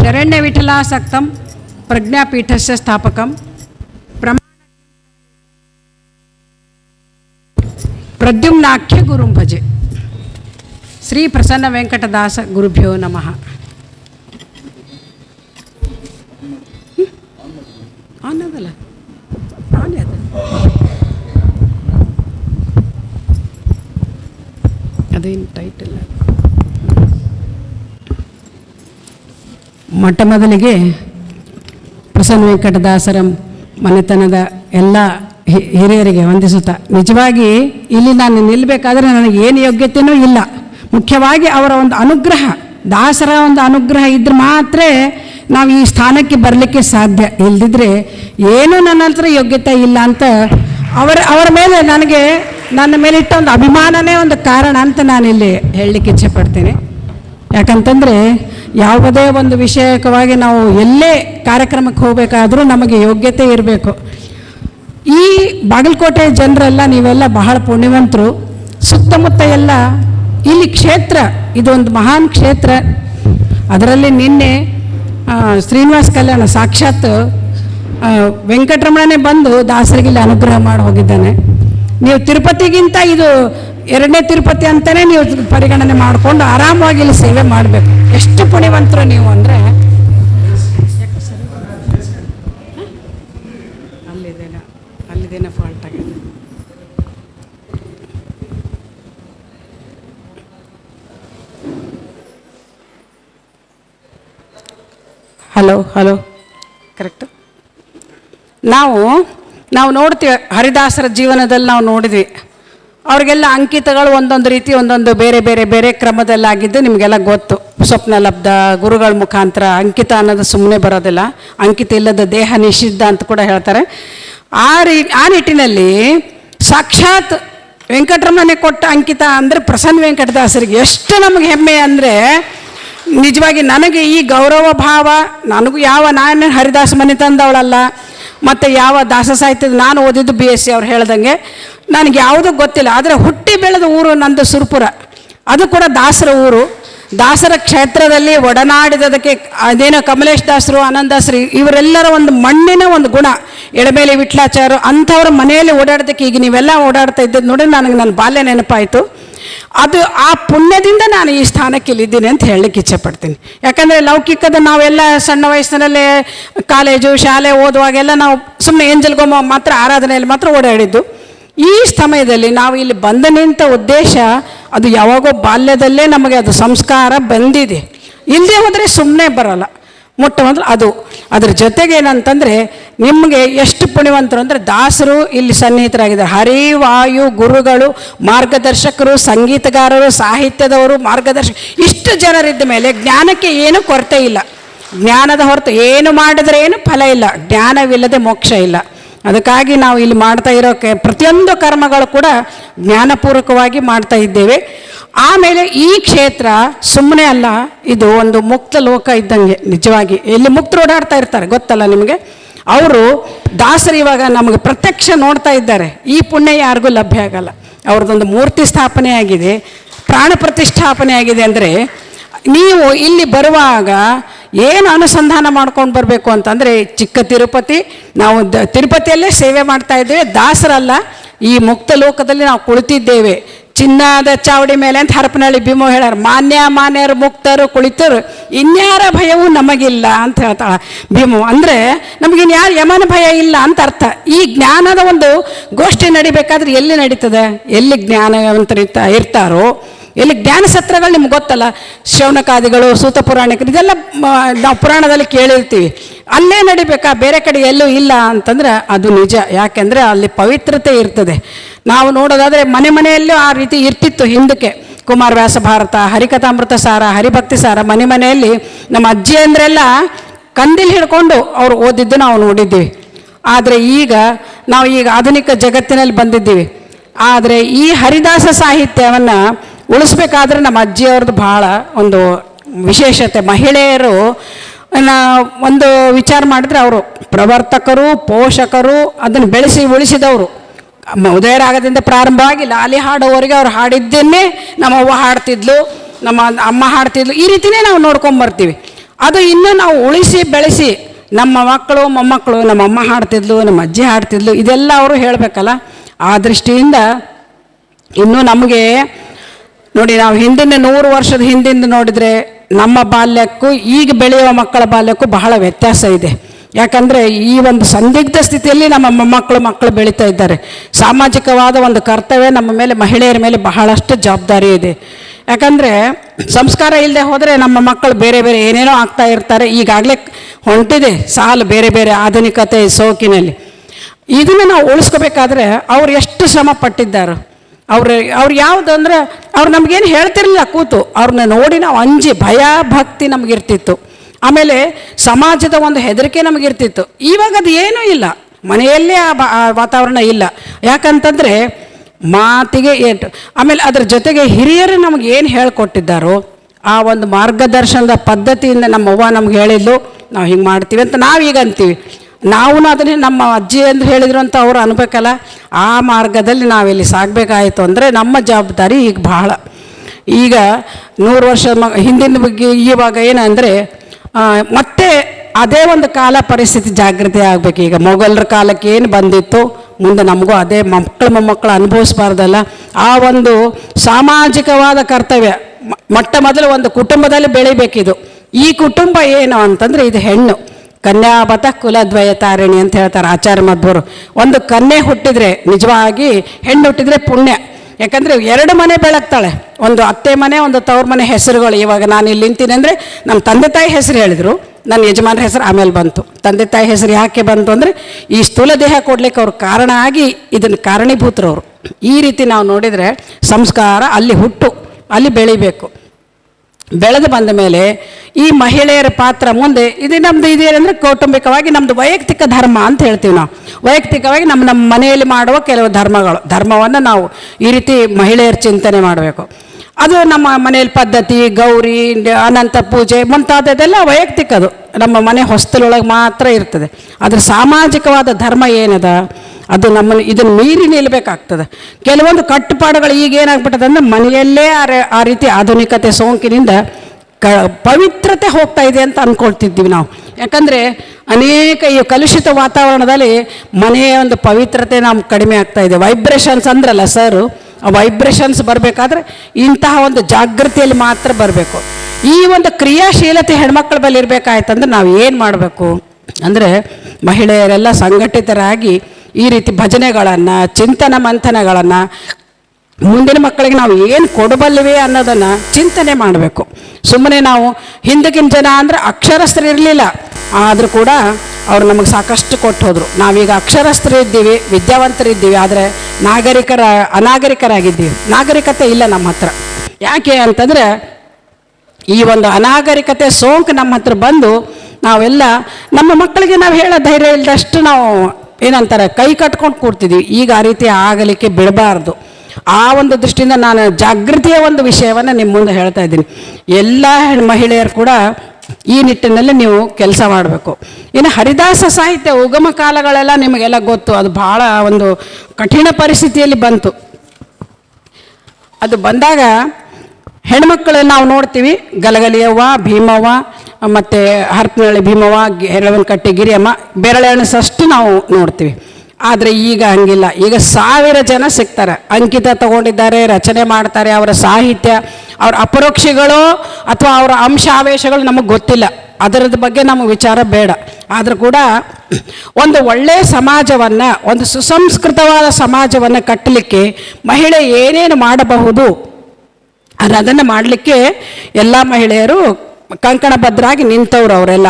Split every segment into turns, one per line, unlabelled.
ಶರಣ್ಯ ವಿಠಲಾಸಕ್ತಂ ಪ್ರಜ್ಞಾಪೀಠಸ್ಯ ಸ್ಥಾಪಕಂ ಪ್ರಮ ಪ್ರದ್ಯುಮ್ನಾಖ್ಯ ಗುರುಂ ಭಜೆ ಶ್ರೀ ಪ್ರಸನ್ನ ವೆಂಕಟದಾಸ ಗುರುಭ್ಯೋ ನಮಃ ಹ್ಮ್? ಆನ್ ಅದಲ್ಲ ಆನ್ ಅದ ಅದೇನು ಟೈಟಲ್ ಮೊಟ್ಟ ಮೊದಲಿಗೆ ಪ್ರಸನ್ನ ವೆಂಕಟದಾಸರ ಮನೆತನದ ಎಲ್ಲ ಹಿರಿಯರಿಗೆ ವಂದಿಸುತ್ತಾ. ನಿಜವಾಗಿ ಇಲ್ಲಿ ನಾನು ನಿಲ್ಲಬೇಕಾದ್ರೆ ನನಗೆ ಏನು ಯೋಗ್ಯತೆಯೂ ಇಲ್ಲ. ಮುಖ್ಯವಾಗಿ ಅವರ ಒಂದು ಅನುಗ್ರಹ, ದಾಸರ ಒಂದು ಅನುಗ್ರಹ ಇದ್ರೆ ಮಾತ್ರ ನಾವು ಈ ಸ್ಥಾನಕ್ಕೆ ಬರಲಿಕ್ಕೆ ಸಾಧ್ಯ. ಇಲ್ದಿದ್ರೆ ಏನೂ ನನ್ನ ಹತ್ರ ಯೋಗ್ಯತೆ ಇಲ್ಲ ಅಂತ ಅವರ ಅವರ ಮೇಲೆ ನನಗೆ ನನ್ನ ಮೇಲೆ ಇಟ್ಟ ಒಂದು ಅಭಿಮಾನನೇ ಒಂದು ಕಾರಣ ಅಂತ ನಾನಿಲ್ಲಿ ಹೇಳಲಿಕ್ಕೆ ಇಚ್ಛೆ ಪಡ್ತೇನೆ. ಯಾಕಂತಂದರೆ ಯಾವುದೇ ಒಂದು ವಿಷಯಕವಾಗಿ ನಾವು ಎಲ್ಲೇ ಕಾರ್ಯಕ್ರಮಕ್ಕೆ ಹೋಗಬೇಕಾದರೂ ನಮಗೆ ಯೋಗ್ಯತೆ ಇರಬೇಕು. ಈ ಬಾಗಲಕೋಟೆ ಜನರೆಲ್ಲ ನೀವೆಲ್ಲ ಬಹಳ ಪುಣ್ಯವಂತರು. ಸುತ್ತಮುತ್ತ ಎಲ್ಲ ಇಲ್ಲಿ ಕ್ಷೇತ್ರ, ಇದೊಂದು ಮಹಾನ್ ಕ್ಷೇತ್ರ. ಅದರಲ್ಲಿ ನಿನ್ನೆ ಶ್ರೀನಿವಾಸ ಕಲ್ಯಾಣ ಸಾಕ್ಷಾತ್ ವೆಂಕಟರಮಣನೇ ಬಂದು ದಾಸರಿಗೆ ಇಲ್ಲಿ ಅನುಗ್ರಹ ಮಾಡಿ ಹೋಗಿದ್ದಾನೆ. ನೀವು ತಿರುಪತಿಗಿಂತ ಇದು ಎರಡನೇ ತಿರುಪತಿ ಅಂತಲೇ ನೀವು ಪರಿಗಣನೆ ಮಾಡಿಕೊಂಡು ಆರಾಮವಾಗಿ ಇಲ್ಲಿ ಸೇವೆ ಮಾಡಬೇಕು. ಎಷ್ಟು ಪುಣ್ಯವಂತರು ನೀವು ಅಂದರೆ? ಅಲ್ಲಿದೇನ ಅಲ್ಲಿದೇನ ಫಾಲ್ಟ್ ಆಗಿದೆ. ಹಲೋ ಹಲೋ ಕರೆಕ್ಟ್ ನಾವು ನಾವು ನೋಡ್ತೀವಿ ಹರಿದಾಸರ ಜೀವನದಲ್ಲಿ ನಾವು ನೋಡಿದ್ವಿ. ಅವ್ರಿಗೆಲ್ಲ ಅಂಕಿತಗಳು ಒಂದೊಂದು ರೀತಿ, ಒಂದೊಂದು ಬೇರೆ ಬೇರೆ ಬೇರೆ ಕ್ರಮದಲ್ಲಾಗಿದ್ದು ನಿಮಗೆಲ್ಲ ಗೊತ್ತು. ಸ್ವಪ್ನ ಲಬ್ಧ, ಗುರುಗಳ ಮುಖಾಂತರ ಅಂಕಿತ ಅನ್ನೋದು ಸುಮ್ಮನೆ ಬರೋದಿಲ್ಲ. ಅಂಕಿತ ಇಲ್ಲದ ದೇಹ ನಿಷಿದ್ಧ ಅಂತ ಕೂಡ ಹೇಳ್ತಾರೆ. ಆ ರೀ, ಆ ನಿಟ್ಟಿನಲ್ಲಿ ಸಾಕ್ಷಾತ್ ವೆಂಕಟರಮಣನೆ ಕೊಟ್ಟ ಅಂಕಿತ ಅಂದರೆ ಪ್ರಸನ್ನ ವೆಂಕಟದಾಸರಿಗೆ ಎಷ್ಟು ನಮಗೆ ಹೆಮ್ಮೆ ಅಂದರೆ, ನಿಜವಾಗಿ ನನಗೆ ಈ ಗೌರವ ಭಾವ, ನನಗೂ ಯಾವ ನಾನು ಹರಿದಾಸ ಮನೆ ತಂದವಳಲ್ಲ. ಮತ್ತು ಯಾವ ದಾಸ ಸಾಹಿತ್ಯದ ನಾನು ಓದಿದ್ದು ಬಿ ಎಸ್ ಸಿ ಅವ್ರು ಹೇಳ್ದಂಗೆ, ನನಗೆ ಯಾವುದೂ ಗೊತ್ತಿಲ್ಲ, ಆದರೆ ಹುಟ್ಟಿ ಬೆಳೆದ ಊರು ನಂದು ಸುರ್ಪುರ. ಅದು ಕೂಡ ದಾಸರ ಊರು. ದಾಸರ ಕ್ಷೇತ್ರದಲ್ಲಿ ಒಡನಾಡಿದದಕ್ಕೆ ಅದೇನು ಕಮಲೇಶ್ ದಾಸರು ಆನಂದ ದಾಸರು, ಇವರೆಲ್ಲರ ಒಂದು ಮಣ್ಣಿನ ಒಂದು ಗುಣ. ಎಡಮೇಲೆ ವಿಟ್ಲಾಚಾರ ಅಂಥವ್ರ ಮನೆಯಲ್ಲಿ ಓಡಾಡೋದಕ್ಕೆ ಈಗ ನೀವೆಲ್ಲ ಓಡಾಡ್ತಾ ಇದ್ದದ್ದು ನೋಡಿ ನನಗೆ ನನ್ನ ಬಾಲ್ಯ ನೆನಪಾಯಿತು. ಅದು ಆ ಪುಣ್ಯದಿಂದ ನಾನು ಈ ಸ್ಥಾನಕ್ಕೆ ಇಲ್ಲಿದ್ದೀನಿ ಅಂತ ಹೇಳಲಿಕ್ಕೆ ಇಚ್ಛೆ ಪಡ್ತೀನಿ ಯಾಕಂದರೆ ಲೌಕಿಕದ ನಾವೆಲ್ಲ ಸಣ್ಣ ವಯಸ್ಸಿನಲ್ಲೇ ಕಾಲೇಜು, ಶಾಲೆ ಓದುವಾಗೆಲ್ಲ ನಾವು ಸುಮ್ಮನೆ ಏಂಜಲ್ಗೊಮ್ಮ ಮಾತ್ರ ಆರಾಧನೆಯಲ್ಲಿ ಮಾತ್ರ ಓಡಾಡಿದ್ದು. ಈ ಸಮಯದಲ್ಲಿ ನಾವು ಇಲ್ಲಿ ಬಂದ ನಿಂತ ಉದ್ದೇಶ ಅದು ಯಾವಾಗೋ ಬಾಲ್ಯದಲ್ಲೇ ನಮಗೆ ಅದು ಸಂಸ್ಕಾರ ಬಂದಿದೆ. ಇಲ್ಲದೆ ಹೋದರೆ ಸುಮ್ಮನೆ ಬರಲ್ಲ. ಮೊಟ್ಟ ಅದು. ಅದ್ರ ಜೊತೆಗೆ ಏನಂತಂದರೆ ನಿಮಗೆ ಎಷ್ಟು ಪುಣ್ಯವಂತರು ಅಂದರೆ ದಾಸರು ಇಲ್ಲಿ ಸನ್ನಿಹಿತರಾಗಿದ್ದಾರೆ. ಹರಿ ವಾಯು ಗುರುಗಳು, ಮಾರ್ಗದರ್ಶಕರು, ಸಂಗೀತಗಾರರು, ಸಾಹಿತ್ಯದವರು, ಮಾರ್ಗದರ್ಶಕ, ಇಷ್ಟು ಜನರಿದ್ದ ಮೇಲೆ ಜ್ಞಾನಕ್ಕೆ ಏನೂ ಕೊರತೆ ಇಲ್ಲ. ಜ್ಞಾನದ ಹೊರತು ಏನು ಮಾಡಿದ್ರೆ ಏನು ಫಲ ಇಲ್ಲ. ಜ್ಞಾನವಿಲ್ಲದೆ ಮೋಕ್ಷ ಇಲ್ಲ. ಅದಕ್ಕಾಗಿ ನಾವು ಇಲ್ಲಿ ಮಾಡ್ತಾ ಇರೋಕ್ಕೆ ಪ್ರತಿಯೊಂದು ಕರ್ಮಗಳು ಕೂಡ ಜ್ಞಾನಪೂರ್ವಕವಾಗಿ ಮಾಡ್ತಾ ಇದ್ದೇವೆ. ಆಮೇಲೆ ಈ ಕ್ಷೇತ್ರ ಸುಮ್ಮನೆ ಅಲ್ಲ, ಇದು ಒಂದು ಮುಕ್ತ ಲೋಕ ಇದ್ದಂಗೆ, ನಿಜವಾಗಿ. ಇಲ್ಲಿ ಮುಕ್ತರು ಓಡಾಡ್ತಾ ಇರ್ತಾರೆ, ಗೊತ್ತಲ್ಲ ನಿಮಗೆ? ಅವರು ದಾಸರು ಇವಾಗ ನಮಗೆ ಪ್ರತ್ಯಕ್ಷ ನೋಡ್ತಾ ಇದ್ದಾರೆ. ಈ ಪುಣ್ಯ ಯಾರಿಗೂ ಲಭ್ಯ ಆಗಲ್ಲ. ಅವ್ರದ್ದೊಂದು ಮೂರ್ತಿ ಸ್ಥಾಪನೆ ಆಗಿದೆ, ಪ್ರಾಣ ಪ್ರತಿಷ್ಠಾಪನೆ ಆಗಿದೆ ಅಂದರೆ, ನೀವು ಇಲ್ಲಿ ಬರುವಾಗ ಏನು ಅನುಸಂಧಾನ ಮಾಡ್ಕೊಂಡು ಬರಬೇಕು ಅಂತಂದರೆ ಚಿಕ್ಕ ತಿರುಪತಿ, ನಾವು ದ ತಿರುಪತಿಯಲ್ಲೇ ಸೇವೆ ಮಾಡ್ತಾ ಇದ್ದೇವೆ, ದಾಸರಲ್ಲ, ಈ ಮುಕ್ತ ಲೋಕದಲ್ಲಿ ನಾವು ಕುಳಿತಿದ್ದೇವೆ. ಚಿನ್ನದ ಚಾವಡಿ ಮೇಲೆ ಅಂತ ಹರಪನಹಳ್ಳಿ ಭೀಮೋ ಹೇಳ್ಯಾರ, ಮಾನ್ಯ ಮಾನ್ಯರು ಮುಕ್ತರು ಕುಳಿತರು, ಇನ್ಯಾರ ಭಯವೂ ನಮಗಿಲ್ಲ ಅಂತ ಹೇಳ್ತಾಳ ಭೀಮು. ಅಂದರೆ ನಮಗೆ ಇನ್ಯಾರು ಯಮನ ಭಯ ಇಲ್ಲ ಅಂತ ಅರ್ಥ. ಈ ಜ್ಞಾನದ ಒಂದು ಗೋಷ್ಠಿ ನಡಿಬೇಕಾದ್ರೆ ಎಲ್ಲಿ ನಡೀತದೆ? ಎಲ್ಲಿ ಜ್ಞಾನವಂತರಿತ ಇರ್ತಾರೋ ಎಲ್ಲಿ ಜ್ಞಾನ ಸತ್ರಗಳು ನಿಮ್ಗೆ ಗೊತ್ತಲ್ಲ? ಶೌನಕಾದಿಗಳು ಸೂತ ಪುರಾಣಿಕರು ಇದೆಲ್ಲ ನಾವು ಪುರಾಣದಲ್ಲಿ ಕೇಳಿರ್ತೀವಿ. ಅಲ್ಲೇ ನಡಿಬೇಕಾ? ಬೇರೆ ಕಡೆ ಎಲ್ಲೂ ಇಲ್ಲ ಅಂತಂದ್ರೆ ಅದು ನಿಜ. ಯಾಕೆಂದರೆ ಅಲ್ಲಿ ಪವಿತ್ರತೆ ಇರ್ತದೆ. ನಾವು ನೋಡೋದಾದರೆ ಮನೆ ಮನೆಯಲ್ಲೂ ಆ ರೀತಿ ಇರ್ತಿತ್ತು ಹಿಂದಕ್ಕೆ. ಕುಮಾರ ವ್ಯಾಸ ಭಾರತ ಹರಿಕಥಾಮೃತ ಸಾರ, ಹರಿಭಕ್ತಿ ಸಾರ, ಮನೆ ಮನೆಯಲ್ಲಿ ನಮ್ಮ ಅಜ್ಜಿ ಅಂದ್ರೆಲ್ಲ ಕಂದಿಲ್ ಹಿಡ್ಕೊಂಡು ಅವ್ರು ಓದಿದ್ದು ನಾವು ನೋಡಿದ್ದೀವಿ. ಆದರೆ ಈಗ ನಾವು ಈಗ ಆಧುನಿಕ ಜಗತ್ತಿನಲ್ಲಿ ಬಂದಿದ್ದೀವಿ. ಆದರೆ ಈ ಹರಿದಾಸ ಸಾಹಿತ್ಯವನ್ನು ಉಳಿಸ್ಬೇಕಾದ್ರೆ ನಮ್ಮ ಅಜ್ಜಿಯವ್ರದ್ದು ಭಾಳ ಒಂದು ವಿಶೇಷತೆ. ಮಹಿಳೆಯರು ಒಂದು ವಿಚಾರ ಮಾಡಿದ್ರೆ ಅವರು ಪ್ರವರ್ತಕರು, ಪೋಷಕರು, ಅದನ್ನು ಬೆಳೆಸಿ ಉಳಿಸಿದವರು. ಉದಯರಾಗದಿಂದ ಪ್ರಾರಂಭವಾಗಿ ಲಾಲಿ ಹಾಡೋವರೆಗೆ ಅವ್ರು ಹಾಡಿದ್ದನ್ನೇ ನಮ್ಮ ಅವ್ವ ಹಾಡ್ತಿದ್ಲು, ನಮ್ಮ ಅಮ್ಮ ಹಾಡ್ತಿದ್ಲು, ಈ ರೀತಿನೇ ನಾವು ನೋಡ್ಕೊಂಬರ್ತೀವಿ ಅದು ಇನ್ನೂ ನಾವು ಉಳಿಸಿ ಬೆಳೆಸಿ, ನಮ್ಮ ಮಕ್ಕಳು, ಮೊಮ್ಮಕ್ಕಳು, ನಮ್ಮ ಅಮ್ಮ ಹಾಡ್ತಿದ್ಲು, ನಮ್ಮ ಅಜ್ಜಿ ಹಾಡ್ತಿದ್ಲು, ಇದೆಲ್ಲ ಅವರು ಹೇಳಬೇಕಲ್ಲ. ಆ ದೃಷ್ಟಿಯಿಂದ ಇನ್ನೂ ನಮಗೆ ನೋಡಿ, ನಾವು ಹಿಂದಿನ ನೂರು ವರ್ಷದ ಹಿಂದಿಂದ ನೋಡಿದರೆ ನಮ್ಮ ಬಾಲ್ಯಕ್ಕೂ, ಈಗ ಬೆಳೆಯುವ ಮಕ್ಕಳ ಬಾಲ್ಯಕ್ಕೂ ಬಹಳ ವ್ಯತ್ಯಾಸ ಇದೆ. ಯಾಕಂದರೆ ಈ ಒಂದು ಸಂದಿಗ್ಧ ಸ್ಥಿತಿಯಲ್ಲಿ ನಮ್ಮ ಮೊಮ್ಮಕ್ಕಳು, ಮಕ್ಕಳು ಬೆಳೀತಾ ಇದ್ದಾರೆ. ಸಾಮಾಜಿಕವಾದ ಒಂದು ಕರ್ತವ್ಯ ನಮ್ಮ ಮೇಲೆ, ಮಹಿಳೆಯರ ಮೇಲೆ ಬಹಳಷ್ಟು ಜವಾಬ್ದಾರಿ ಇದೆ. ಯಾಕಂದರೆ ಸಂಸ್ಕಾರ ಇಲ್ಲದೆ ಹೋದರೆ ನಮ್ಮ ಮಕ್ಕಳು ಬೇರೆ ಬೇರೆ ಏನೇನೋ ಆಗ್ತಾ ಇರ್ತಾರೆ. ಈಗಾಗಲೇ ಹೊಂಟಿದೆ ಸಾಲು ಬೇರೆ ಬೇರೆ ಆಧುನಿಕತೆ ಸೋಕಿನಲ್ಲಿ. ಇದನ್ನು ನಾವು ಉಳಿಸ್ಕೋಬೇಕಾದ್ರೆ ಅವ್ರು ಎಷ್ಟು ಶ್ರಮ ಪಟ್ಟಿದ್ದಾರೆ ಅವ್ರು ಅವ್ರು ಯಾವುದು ಅಂದರೆ ಅವ್ರು ನಮಗೇನು ಹೇಳ್ತಿರಲಿಲ್ಲ ಕೂತು. ಅವ್ರನ್ನ ನೋಡಿ ನಾವು ಅಂಜಿ ಭಯ, ಭಕ್ತಿ ನಮಗಿರ್ತಿತ್ತು. ಆಮೇಲೆ ಸಮಾಜದ ಒಂದು ಹೆದರಿಕೆ ನಮಗಿರ್ತಿತ್ತು. ಇವಾಗ ಅದು ಏನೂ ಇಲ್ಲ. ಮನೆಯಲ್ಲೇ ಆ ವಾತಾವರಣ ಇಲ್ಲ. ಯಾಕಂತಂದರೆ ಮಾತಿಗೆ ಏಟು, ಆಮೇಲೆ ಅದರ ಜೊತೆಗೆ ಹಿರಿಯರು ನಮಗೆ ಏನು ಹೇಳ್ಕೊಟ್ಟಿದ್ದಾರೋ, ಆ ಒಂದು ಮಾರ್ಗದರ್ಶನದ ಪದ್ಧತಿಯಿಂದ ನಮ್ಮ ಅವ್ವ ನಮ್ಗೆ ಹೇಳಿದ್ಲು, ನಾವು ಹಿಂಗೆ ಮಾಡ್ತೀವಿ ಅಂತ ನಾವೀಗ ಅಂತೀವಿ. ನಾವು ಅದನ್ನೇ ನಮ್ಮ ಅಜ್ಜಿ ಎಂದು ಹೇಳಿದ್ರು ಅಂತ ಅವರು ಅನ್ಬೇಕಲ್ಲ, ಆ ಮಾರ್ಗದಲ್ಲಿ ನಾವಿಲ್ಲಿ ಸಾಗಬೇಕಾಯಿತು ಅಂದರೆ ನಮ್ಮ ಜವಾಬ್ದಾರಿ ಈಗ ಬಹಳ. ಈಗ ನೂರು ವರ್ಷ ಮ, ಹಿಂದಿನ ಬಗ್ಗೆ ಇವಾಗ ಏನಂದರೆ ಮತ್ತೆ ಅದೇ ಒಂದು ಕಾಲ ಪರಿಸ್ಥಿತಿ ಜಾಗೃತಿ ಆಗಬೇಕು. ಈಗ ಮೊಘಲರ ಕಾಲಕ್ಕೆ ಏನು ಬಂದಿತ್ತು, ಮುಂದೆ ನಮಗೂ ಅದೇ ಮಕ್ಕಳು ಮೊಮ್ಮಕ್ಕಳು ಅನುಭವಿಸ್ಬಾರ್ದಲ್ಲ. ಆ ಒಂದು ಸಾಮಾಜಿಕವಾದ ಕರ್ತವ್ಯ ಮೊಟ್ಟ ಮೊದಲು ಒಂದು ಕುಟುಂಬದಲ್ಲಿ ಬೆಳಿಬೇಕಿದು. ಈ ಕುಟುಂಬ ಏನು ಅಂತಂದರೆ ಇದು ಹೆಣ್ಣು. ಕನ್ಯಾಬತ ಕುಲದ್ವಯ ತಾರಿಣಿ ಅಂತ ಹೇಳ್ತಾರೆ ಆಚಾರ್ಯ ಮಧ್ವರು ಒಂದು ಕನ್ಯೆ ಹುಟ್ಟಿದ್ರೆ ನಿಜವಾಗಿ ಹೆಣ್ಣು ಹುಟ್ಟಿದ್ರೆ ಪುಣ್ಯ. ಯಾಕಂದರೆ ಎರಡು ಮನೆ ಬೆಳಗ್ತಾಳೆ. ಒಂದು ಅತ್ತೆ ಮನೆ, ಒಂದು ತವ್ರ ಮನೆ ಹೆಸರುಗಳು. ಇವಾಗ ನಾನು ಇಲ್ಲಿ ನಿಂತೀನಿ ಅಂದರೆ ನಮ್ಮ ತಂದೆ ತಾಯಿ ಹೆಸರು ಹೇಳಿದರು. ನನ್ನ ಯಜಮಾನ್ರ ಹೆಸರು ಆಮೇಲೆ ಬಂತು. ತಂದೆ ತಾಯಿ ಹೆಸರು ಯಾಕೆ ಬಂತು ಅಂದರೆ ಈ ಸ್ಥೂಲ ದೇಹ ಕೊಡ್ಲಿಕ್ಕೆ ಅವ್ರ ಕಾರಣ ಆಗಿ ಇದನ್ನು ಕಾರಣೀಭೂತರವರು. ಈ ರೀತಿ ನಾವು ನೋಡಿದರೆ ಸಂಸ್ಕಾರ ಅಲ್ಲಿ ಹುಟ್ಟು, ಅಲ್ಲಿ ಬೆಳಿಬೇಕು. ಬೆಳೆದು ಬಂದ ಮೇಲೆ ಈ ಮಹಿಳೆಯರ ಪಾತ್ರ ಮುಂದೆ, ಇದು ನಮ್ಮದು ಇದೇನಂದ್ರೆ ಕೌಟುಂಬಿಕವಾಗಿ ನಮ್ಮದು ವೈಯಕ್ತಿಕ ಧರ್ಮ ಅಂತ ಹೇಳ್ತೀವಿ ನಾವು. ವೈಯಕ್ತಿಕವಾಗಿ ನಮ್ಮ ನಮ್ಮ ಮನೆಯಲ್ಲಿ ಮಾಡುವ ಕೆಲವು ಧರ್ಮಗಳು. ಧರ್ಮವನ್ನು ನಾವು ಈ ರೀತಿ ಮಹಿಳೆಯರ ಚಿಂತನೆ ಮಾಡಬೇಕು. ಅದು ನಮ್ಮ ಮನೆಯಲ್ಲಿ ಪದ್ಧತಿ, ಗೌರಿ, ಅನಂತ ಪೂಜೆ ಮುಂತಾದದೆಲ್ಲ ವೈಯಕ್ತಿಕ ಅದು. ನಮ್ಮ ಮನೆ ಹೊಸ್ತಲೊಳಗೆ ಮಾತ್ರ ಇರ್ತದೆ. ಅದ್ರ ಸಾಮಾಜಿಕವಾದ ಧರ್ಮ ಏನದ? ಅದು ನಮ್ಮನ್ನು ಇದನ್ನು ಮೀರಿ ನಿಲ್ಲಬೇಕಾಗ್ತದೆ. ಕೆಲವೊಂದು ಕಟ್ಟುಪಾಡುಗಳು ಈಗ ಏನಾಗ್ಬಿಟ್ಟದೆ ಅಂದ್ರೆ ಮನೆಯಲ್ಲೇ ಆ ರೀತಿ ಆಧುನಿಕತೆ ಸೋಂಕಿನಿಂದ ಕ, ಪವಿತ್ರತೆ ಹೋಗ್ತಾ ಇದೆ ಅಂತ ಅಂದ್ಕೊಳ್ತಿದ್ವಿ ನಾವು. ಯಾಕಂದರೆ ಅನೇಕ ಈ ಕಲುಷಿತ ವಾತಾವರಣದಲ್ಲಿ ಮನೆಯ ಒಂದು ಪವಿತ್ರತೆ ನಮ್ಗೆ ಕಡಿಮೆ ಆಗ್ತಾ ಇದೆ. ವೈಬ್ರೇಷನ್ಸ್ ಅಂದ್ರಲ್ಲ ಸರು ಆ ವೈಬ್ರೇಷನ್ಸ್ ಬರಬೇಕಾದ್ರೆ ಇಂತಹ ಒಂದು ಜಾಗೃತಿಯಲ್ಲಿ ಮಾತ್ರ ಬರಬೇಕು. ಈ ಒಂದು ಕ್ರಿಯಾಶೀಲತೆ ಹೆಣ್ಮಕ್ಳ ಬಳಿ ಇರಬೇಕಾಯ್ತಂದ್ರೆ ನಾವು ಏನು ಮಾಡಬೇಕು? ಅಂದರೆ ಮಹಿಳೆಯರೆಲ್ಲ ಸಂಘಟಿತರಾಗಿ ಈ ರೀತಿ ಭಜನೆಗಳನ್ನು, ಚಿಂತನ ಮಂಥನಗಳನ್ನು ಮುಂದಿನ ಮಕ್ಕಳಿಗೆ ನಾವು ಏನು ಕೊಡಬಲ್ಲಿವೆ ಅನ್ನೋದನ್ನು ಚಿಂತನೆ ಮಾಡಬೇಕು. ಸುಮ್ಮನೆ ನಾವು ಹಿಂದಕ್ಕಿನ ಜನ ಅಂದರೆ ಅಕ್ಷರಸ್ಥರು ಇರಲಿಲ್ಲ. ಆದರೂ ಕೂಡ ಅವರು ನಮಗೆ ಸಾಕಷ್ಟು ಕೊಟ್ಟು ಹೋದರು. ನಾವೀಗ ಅಕ್ಷರಸ್ಥರು ಇದ್ದೀವಿ, ವಿದ್ಯಾವಂತರಿದ್ದೀವಿ, ಆದರೆ ನಾಗರಿಕರ, ಅನಾಗರಿಕರಾಗಿದ್ದೀವಿ. ನಾಗರಿಕತೆ ಇಲ್ಲ ನಮ್ಮ ಹತ್ರ. ಯಾಕೆ ಅಂತಂದರೆ ಈ ಒಂದು ಅನಾಗರಿಕತೆ ಸೋಂಕು ನಮ್ಮ ಹತ್ರ ಬಂದು ನಾವೆಲ್ಲ ನಮ್ಮ ಮಕ್ಕಳಿಗೆ ನಾವು ಹೇಳೋ ಧೈರ್ಯ ಇಲ್ಲದಷ್ಟು ನಾವು ಏನಂತಾರೆ, ಕೈ ಕಟ್ಕೊಂಡು ಕೂರ್ತಿದ್ವಿ. ಈಗ ಆ ರೀತಿ ಆಗಲಿಕ್ಕೆ ಬಿಡಬಾರ್ದು. ಆ ಒಂದು ದೃಷ್ಟಿಯಿಂದ ನಾನು ಜಾಗೃತಿಯ ಒಂದು ವಿಷಯವನ್ನು ನಿಮ್ಮ ಮುಂದೆ ಹೇಳ್ತಾ ಇದ್ದೀನಿ. ಎಲ್ಲ ಮಹಿಳೆಯರು ಕೂಡ ಈ ನಿಟ್ಟಿನಲ್ಲಿ ನೀವು ಕೆಲಸ ಮಾಡಬೇಕು. ಇನ್ನು ಹರಿದಾಸ ಸಾಹಿತ್ಯ ಉಗಮ ಕಾಲಗಳೆಲ್ಲ ನಿಮಗೆಲ್ಲ ಗೊತ್ತು. ಅದು ಭಾಳ ಒಂದು ಕಠಿಣ ಪರಿಸ್ಥಿತಿಯಲ್ಲಿ ಬಂತು. ಅದು ಬಂದಾಗ ಹೆಣ್ಮಕ್ಳು ನಾವು ನೋಡ್ತೀವಿ. ಗಲಗಲಿಯವ್ವ, ಭೀಮವ್ವ ಮತ್ತು ಹರಪನಹಳ್ಳಿ ಭೀಮವ್ವ ಹೆರಳವನಕಟ್ಟೆ ಗಿರಿಯಮ್ಮ ಬೆರಳೆಣಿಸಷ್ಟು ನಾವು ನೋಡ್ತೀವಿ. ಆದರೆ ಈಗ ಹಂಗಿಲ್ಲ. ಈಗ ಸಾವಿರ ಜನ ಸಿಗ್ತಾರೆ. ಅಂಕಿತ ತಗೊಂಡಿದ್ದಾರೆ, ರಚನೆ ಮಾಡ್ತಾರೆ, ಅವರ ಸಾಹಿತ್ಯ, ಅವರ ಅಪರೋಕ್ಷಗಳು ಅಥವಾ ಅವರ ಅಂಶ ಆವೇಶಗಳು ನಮಗೆ ಗೊತ್ತಿಲ್ಲ. ಅದರದ ಬಗ್ಗೆ ನಮಗೆ ವಿಚಾರ ಬೇಡ. ಆದರೂ ಕೂಡ ಒಂದು ಒಳ್ಳೆಯ ಸಮಾಜವನ್ನು, ಒಂದು ಸುಸಂಸ್ಕೃತವಾದ ಸಮಾಜವನ್ನು ಕಟ್ಟಲಿಕ್ಕೆ ಮಹಿಳೆ ಏನೇನು ಮಾಡಬಹುದು ಅದನ್ನು ಮಾಡಲಿಕ್ಕೆ ಎಲ್ಲ ಮಹಿಳೆಯರು ಕಂಕಣಬದ್ಧರಾಗಿ ನಿಂತವ್ರು ಅವರೆಲ್ಲ.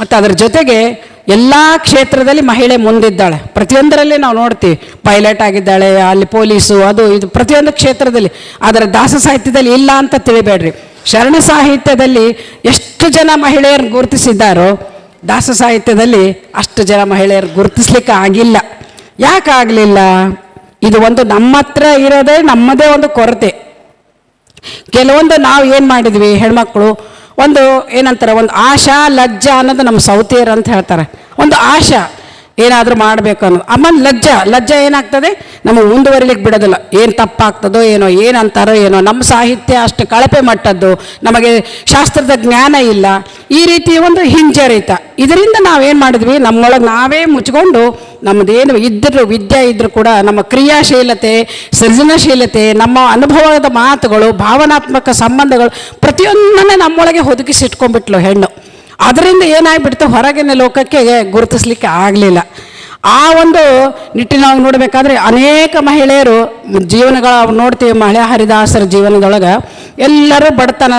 ಮತ್ತು ಅದರ ಜೊತೆಗೆ ಎಲ್ಲ ಕ್ಷೇತ್ರದಲ್ಲಿ ಮಹಿಳೆ ಮುಂದಿದ್ದಾಳೆ. ಪ್ರತಿಯೊಂದರಲ್ಲಿ ನಾವು ನೋಡ್ತೀವಿ. ಪೈಲಟ್ ಆಗಿದ್ದಾಳೆ, ಅಲ್ಲಿ ಪೊಲೀಸು, ಅದು ಇದು ಪ್ರತಿಯೊಂದು ಕ್ಷೇತ್ರದಲ್ಲಿ. ಆದರೆ ದಾಸ ಸಾಹಿತ್ಯದಲ್ಲಿ ಇಲ್ಲ ಅಂತ ತಿಳಿಬೇಡ್ರಿ. ಶರಣ ಸಾಹಿತ್ಯದಲ್ಲಿ ಎಷ್ಟು ಜನ ಮಹಿಳೆಯರು ಗುರುತಿಸಿದ್ದಾರೋ, ದಾಸ ಸಾಹಿತ್ಯದಲ್ಲಿ ಅಷ್ಟು ಜನ ಮಹಿಳೆಯರು ಗುರುತಿಸ್ಲಿಕ್ಕೆ ಆಗಿಲ್ಲ. ಯಾಕಾಗಲಿಲ್ಲ ಇದು ಒಂದು ನಮ್ಮ ಹತ್ರ ಇರೋದೇ ನಮ್ಮದೇ ಒಂದು ಕೊರತೆ. ಕೆಲವೊಂದು ನಾವು ಏನು ಮಾಡಿದ್ವಿ, ಹೆಣ್ಮಕ್ಳು ಒಂದು ಏನಂತಾರೆ ಒಂದು ಆಶಾ ಲಜ್ಜ ಅನ್ನೋದು ನಮ್ಮ ಸೌತಿಯರು ಅಂತ ಹೇಳ್ತಾರೆ. ಒಂದು ಆಶಾ. ಏನಾದರೂ ಮಾಡಬೇಕು ಅನ್ನೋದು ಆಮೇಲೆ ಲಜ್ಜ ಲಜ್ಜ ಏನಾಗ್ತದೆ? ನಮಗೆ ಮುಂದುವರಿಲಿಕ್ಕೆ ಬಿಡೋದಿಲ್ಲ. ಏನು ತಪ್ಪಾಗ್ತದೋ ಏನೋ ಏನು ಅಂತಾರೋ ಏನೋ, ನಮ್ಮ ಸಾಹಿತ್ಯ ಅಷ್ಟು ಕಳಪೆ ಮಟ್ಟದ್ದು, ನಮಗೆ ಶಾಸ್ತ್ರದ ಜ್ಞಾನ ಇಲ್ಲ. ಈ ರೀತಿ ಒಂದು ಹಿಂಜರಿತ. ಇದರಿಂದ ನಾವೇನು ಮಾಡಿದ್ವಿ? ನಮ್ಮೊಳಗೆ ನಾವೇ ಮುಚ್ಕೊಂಡು ನಮ್ಮದೇನು ಇದ್ದರೂ ವಿದ್ಯೆ ಇದ್ದರೂ ಕೂಡ ನಮ್ಮ ಕ್ರಿಯಾಶೀಲತೆ, ಸೃಜನಶೀಲತೆ, ನಮ್ಮ ಅನುಭವದ ಮಾತುಗಳು, ಭಾವನಾತ್ಮಕ ಸಂಬಂಧಗಳು ಪ್ರತಿಯೊಂದನ್ನೇ ನಮ್ಮೊಳಗೆ ಒದಗಿಸಿಟ್ಕೊಂಡ್ಬಿಟ್ಲು ಹೆಣ್ಣು. ಅದರಿಂದ ಏನಾಗ್ಬಿಡ್ತು? ಹೊರಗಿನ ಲೋಕಕ್ಕೆ ಗುರುತಿಸ್ಲಿಕ್ಕೆ ಆಗಲಿಲ್ಲ. ಆ ಒಂದು ನಿಟ್ಟಿನೊಳಗೆ ನೋಡಬೇಕಾದ್ರೆ ಅನೇಕ ಮಹಿಳೆಯರು ಜೀವನಗಳ ನೋಡ್ತೀವಿ, ಮಹಿಳೆ ಹರಿದಾಸರ ಜೀವನದೊಳಗೆ ಎಲ್ಲರೂ ಬಡತನ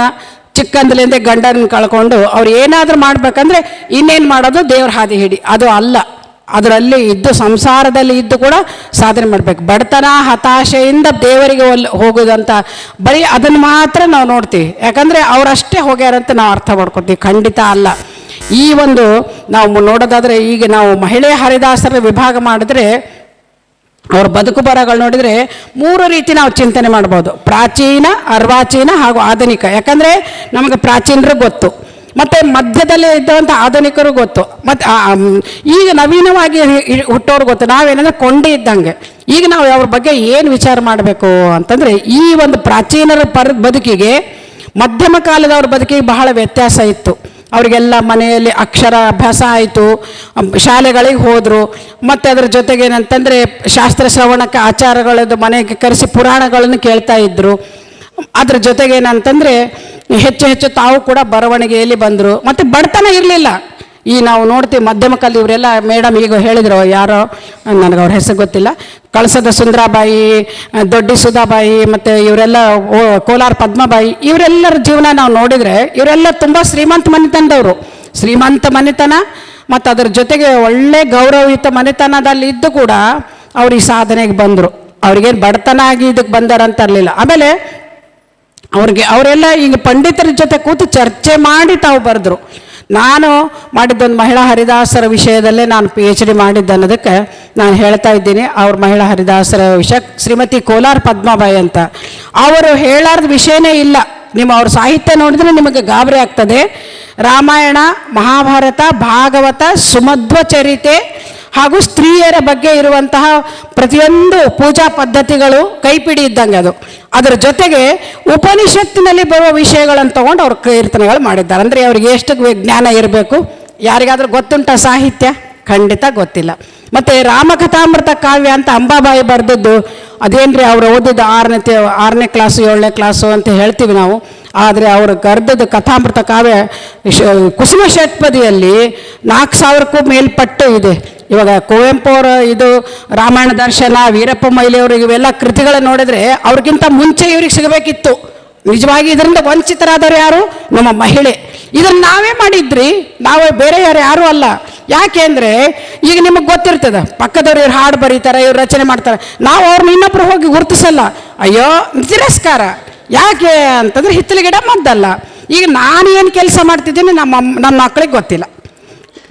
ಚಿಕ್ಕಂದಲಿಂದ ಗಂಡನ ಕಳ್ಕೊಂಡು ಅವ್ರು ಏನಾದರೂ ಮಾಡ್ಬೇಕಂದ್ರೆ ಇನ್ನೇನು ಮಾಡೋದು ದೇವ್ರ ಹಾದಿ ಹಿಡಿ. ಅದು ಅಲ್ಲ. ಅದರಲ್ಲಿ ಇದ್ದು ಸಂಸಾರದಲ್ಲಿ ಇದ್ದು ಕೂಡ ಸಾಧನೆ ಮಾಡಬೇಕು. ಬಡತನ, ಹತಾಶೆಯಿಂದ ದೇವರಿಗೆ ಒಲ್, ಹೋಗೋದಂತ ಬರೀ ಅದನ್ನು ಮಾತ್ರ ನಾವು ನೋಡ್ತೀವಿ. ಯಾಕಂದರೆ ಅವರಷ್ಟೇ ಹೋಗ್ಯಾರಂತ ನಾವು ಅರ್ಥ ಮಾಡ್ಕೊತೀವಿ ಖಂಡಿತ ಅಲ್ಲ. ಈ ಒಂದು ನಾವು ನೋಡೋದಾದರೆ ಈಗ ನಾವು ಮಹಿಳೆ ಹರಿದಾಸರ ವಿಭಾಗ ಮಾಡಿದ್ರೆ ಅವ್ರ ಬದುಕು ಬರಗಳು ನೋಡಿದರೆ ಮೂರು ರೀತಿ ನಾವು ಚಿಂತನೆ ಮಾಡ್ಬೋದು. ಪ್ರಾಚೀನ, ಅರ್ವಾಚೀನ ಹಾಗೂ ಆಧುನಿಕ. ಯಾಕಂದರೆ ನಮಗೆ ಪ್ರಾಚೀನರು ಗೊತ್ತು. ಮತ್ತು ಮಧ್ಯದಲ್ಲಿ ಇದ್ದಂಥ ಆಧುನಿಕರು ಗೊತ್ತು. ಮತ್ತು ಈಗ ನವೀನವಾಗಿ ಹುಟ್ಟೋರು ಗೊತ್ತು. ನಾವೇನಂದ್ರೆ ಕೊಂಡಿ ಇದ್ದಂಗೆ. ಈಗ ನಾವು ಅವ್ರ ಬಗ್ಗೆ ಏನು ವಿಚಾರ ಮಾಡಬೇಕು ಅಂತಂದರೆ ಈ ಒಂದು ಪ್ರಾಚೀನರ ಪರ ಬದುಕಿಗೆ ಮಧ್ಯಮ ಕಾಲದವ್ರ ಬದುಕಿಗೆ ಬಹಳ ವ್ಯತ್ಯಾಸ ಇತ್ತು. ಅವರಿಗೆಲ್ಲ ಮನೆಯಲ್ಲಿ ಅಕ್ಷರ ಅಭ್ಯಾಸ ಆಯಿತು. ಶಾಲೆಗಳಿಗೆ ಹೋದರು. ಮತ್ತು ಅದರ ಜೊತೆಗೆ ಏನಂತಂದರೆ ಶಾಸ್ತ್ರ ಶ್ರವಣಕ್ಕೆ ಆಚಾರಗಳದ್ದು ಮನೆಗೆ ಕರೆಸಿ ಪುರಾಣಗಳನ್ನು ಕೇಳ್ತಾ ಇದ್ದರು ಅದ್ರ ಜೊತೆಗೆ ಏನಂತಂದರೆ ಹೆಚ್ಚು ಹೆಚ್ಚು ತಾವು ಕೂಡ ಬರವಣಿಗೆಯಲ್ಲಿ ಬಂದರು. ಮತ್ತು ಬಡತನ ಇರಲಿಲ್ಲ. ಈ ನಾವು ನೋಡ್ತೀವಿ ಮಧ್ಯಮ ಕಾಲದ ಇವರೆಲ್ಲ ಮೇಡಮ್ ಈಗ ಹೇಳಿದ್ರು, ಯಾರೋ ನನಗೆ ಅವ್ರ ಹೆಸರು ಗೊತ್ತಿಲ್ಲ. ಕಳಸದ ಸುಂದರಾಬಾಯಿ, ದೊಡ್ಡಿ ಸುಧಾಬಾಯಿ, ಮತ್ತು ಇವರೆಲ್ಲ ಕೋಲಾರ ಪದ್ಮಬಾಯಿ, ಇವರೆಲ್ಲರ ಜೀವನ ನಾವು ನೋಡಿದರೆ ಇವರೆಲ್ಲ ತುಂಬ ಶ್ರೀಮಂತ ಮನೆತನದವರು. ಶ್ರೀಮಂತ ಮನೆತನ, ಮತ್ತು ಅದರ ಜೊತೆಗೆ ಒಳ್ಳೆ ಗೌರವಯುತ ಮನೆತನದಲ್ಲಿ ಇದ್ದು ಕೂಡ ಅವರು ಈ ಸಾಧನೆಗೆ ಬಂದರು. ಅವ್ರಿಗೇನು ಬಡತನ ಆಗಿ ಇದಕ್ಕೆ ಬಂದಾರಂತ ಇರಲಿಲ್ಲ ಆಮೇಲೆ ಅವ್ರಿಗೆ ಅವರೆಲ್ಲ ಈಗ ಪಂಡಿತರ ಜೊತೆ ಕೂತು ಚರ್ಚೆ ಮಾಡಿ ತಾವು ಬರೆದ್ರು. ನಾನು ಮಾಡಿದ್ದೊಂದು ಮಹಿಳಾ ಹರಿದಾಸರ ವಿಷಯದಲ್ಲೇ ನಾನು ಪಿ ಎಚ್ ಡಿ ಮಾಡಿದ್ದೆ ಅನ್ನೋದಕ್ಕೆ ನಾನು ಹೇಳ್ತಾ ಇದ್ದೀನಿ. ಅವ್ರ ಮಹಿಳಾ ಹರಿದಾಸರ ವಿಷಯ ಶ್ರೀಮತಿ ಕೋಲಾರ್ ಪದ್ಮಾಬಾಯಿ ಅಂತ. ಅವರು ಹೇಳಾರ್ದ ವಿಷಯನೇ ಇಲ್ಲ. ನಿಮ್ಮ ಅವ್ರ ಸಾಹಿತ್ಯ ನೋಡಿದ್ರೆ ನಿಮಗೆ ಗಾಬರಿ ಆಗ್ತದೆ. ರಾಮಾಯಣ, ಮಹಾಭಾರತ, ಭಾಗವತ, ಸುಮಧ್ವ ಚರಿತೆ ಹಾಗೂ ಸ್ತ್ರೀಯರ ಬಗ್ಗೆ ಇರುವಂತಹ ಪ್ರತಿಯೊಂದು ಪೂಜಾ ಪದ್ಧತಿಗಳು ಕೈಪಿಡಿ ಇದ್ದಂಗೆ ಅದು. ಅದರ ಜೊತೆಗೆ ಉಪನಿಷತ್ತಿನಲ್ಲಿ ಬರುವ ವಿಷಯಗಳನ್ನು ತಗೊಂಡು ಅವ್ರು ಕೀರ್ತನೆಗಳು ಮಾಡಿದ್ದಾರೆ. ಅಂದರೆ ಅವ್ರಿಗೆ ಎಷ್ಟು ಜ್ಞಾನ ಇರಬೇಕು? ಯಾರಿಗಾದರೂ ಗೊತ್ತುಂಟ ಸಾಹಿತ್ಯ? ಖಂಡಿತ ಗೊತ್ತಿಲ್ಲ. ಮತ್ತು ರಾಮಕಥಾಮೃತ ಕಾವ್ಯ ಅಂತ ಅಂಬಾಬಾಯಿ ಬರೆದದ್ದು, ಅದೇನ್ರಿ ಅವ್ರು ಓದಿದ್ದು ಆರನೇ ಆರನೇ ಕ್ಲಾಸು ಏಳನೇ ಕ್ಲಾಸು ಅಂತ ಹೇಳ್ತೀವಿ ನಾವು. ಆದರೆ ಅವರು ಕರೆದದ್ದು ಕಥಾಮೃತ ಕಾವ್ಯ ಕುಸುಮ ಷಟ್ಪದಿಯಲ್ಲಿ ನಾಲ್ಕು ಸಾವಿರಕ್ಕೂ ಮೇಲ್ಪಟ್ಟು ಇದೆ. ಇವಾಗ ಕುವೆಂಪು ಅವರ ಇದು ರಾಮಾಯಣ ದರ್ಶನ, ವೀರಪ್ಪ ಮೊಯ್ಲಿಯವರು ಇವೆಲ್ಲ ಕೃತಿಗಳನ್ನು ನೋಡಿದ್ರೆ ಅವ್ರಿಗಿಂತ ಮುಂಚೆ ಇವ್ರಿಗೆ ಸಿಗಬೇಕಿತ್ತು. ನಿಜವಾಗಿ ಇದರಿಂದ ವಂಚಿತರಾದವರು ಯಾರು? ನಮ್ಮ ಮಹಿಳೆ. ಇದನ್ನ ನಾವೇ ಮಾಡಿದ್ರಿ, ನಾವೇ ಬೇರೆ ಯಾರು ಯಾರೂ ಅಲ್ಲ. ಯಾಕೆ ಅಂದರೆ, ಈಗ ನಿಮಗೆ ಗೊತ್ತಿರ್ತದೆ, ಪಕ್ಕದವ್ರು ಇವ್ರು ಹಾಡು ಬರೀತಾರೆ, ಇವ್ರು ರಚನೆ ಮಾಡ್ತಾರೆ. ನಾವು ಅವ್ರನ್ನ ಇನ್ನೊಬ್ರು ಹೋಗಿ ಗುರುತಿಸಲ್ಲ. ಅಯ್ಯೋ, ತಿರಸ್ಕಾರ. ಯಾಕೆ ಅಂತಂದ್ರೆ ಹಿತ್ತಲಿಗಿಡ ಮದ್ದಲ್ಲ ಈಗ ನಾನು ಏನು ಕೆಲಸ ಮಾಡ್ತಿದ್ದೀನಿ ನಮ್ಮ ನನ್ನ ಮಕ್ಕಳಿಗೆ ಗೊತ್ತಿಲ್ಲ.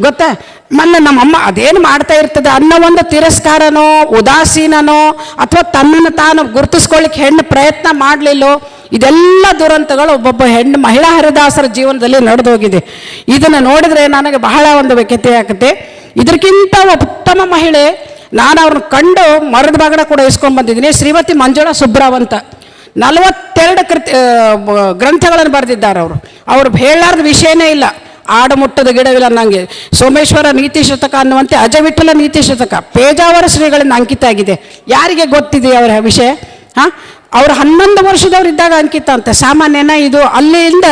ಗೊತ್ತಾ? ಮೊನ್ನೆ ನಮ್ಮಮ್ಮ ಅದೇನು ಮಾಡ್ತಾ ಇರ್ತದೆ? ಅನ್ನೋ ಒಂದು ತಿರಸ್ಕಾರನೋ, ಉದಾಸೀನನೋ, ಅಥವಾ ತನ್ನನ್ನು ತಾನು ಗುರುತಿಸ್ಕೊಳ್ಳಿಕ್ಕೆ ಹೆಣ್ಣು ಪ್ರಯತ್ನ ಮಾಡಲಿಲ್ಲೋ, ಇದೆಲ್ಲ ದುರಂತಗಳು ಒಬ್ಬೊಬ್ಬ ಹೆಣ್ಣು ಮಹಿಳಾ ಹರಿದಾಸರ ಜೀವನದಲ್ಲಿ ನಡೆದೋಗಿದೆ. ಇದನ್ನು ನೋಡಿದ್ರೆ ನನಗೆ ಬಹಳ ಒಂದು ವ್ಯಕ್ಯತೆ ಆಗುತ್ತೆ. ಇದಕ್ಕಿಂತ ಉತ್ತಮ ಮಹಿಳೆ ನಾನು ಅವ್ರನ್ನ ಕಂಡು ಮರದ ಬಾಗಡ ಕೂಡ ಇಸ್ಕೊಂಡ್ ಬಂದಿದ್ದೀನಿ. ಶ್ರೀಮತಿ ಮಂಜುಳಾ ಸುಬ್ರಾವಂತ ನಲವತ್ತೆರಡು ಕೃತಿ ಗ್ರಂಥಗಳನ್ನು ಬರೆದಿದ್ದಾರೆ ಅವರು. ಅವ್ರು ಹೇಳಾರ್ದ ವಿಷಯನೇ ಇಲ್ಲ. ಆಡಮುಟ್ಟದ ಗಿಡವಿಲ್ಲ ನನಗೆ ಸೋಮೇಶ್ವರ ನೀತಿ ಶತಕ ಅನ್ನುವಂತೆ ಅಜವಿಠಲ ನೀತಿ ಶತಕ ಪೇಜಾವರ ಶ್ರೀಗಳಿಂದ ಅಂಕಿತ ಆಗಿದೆ. ಯಾರಿಗೆ ಗೊತ್ತಿದೆ ಅವರ ವಿಷಯ? ಹಾಂ? ಅವರು ಹನ್ನೊಂದು ವರ್ಷದವ್ರು ಇದ್ದಾಗ ಅಂಕಿತ ಅಂತ. ಸಾಮಾನ್ಯನ ಇದು ಅಲ್ಲಿಂದ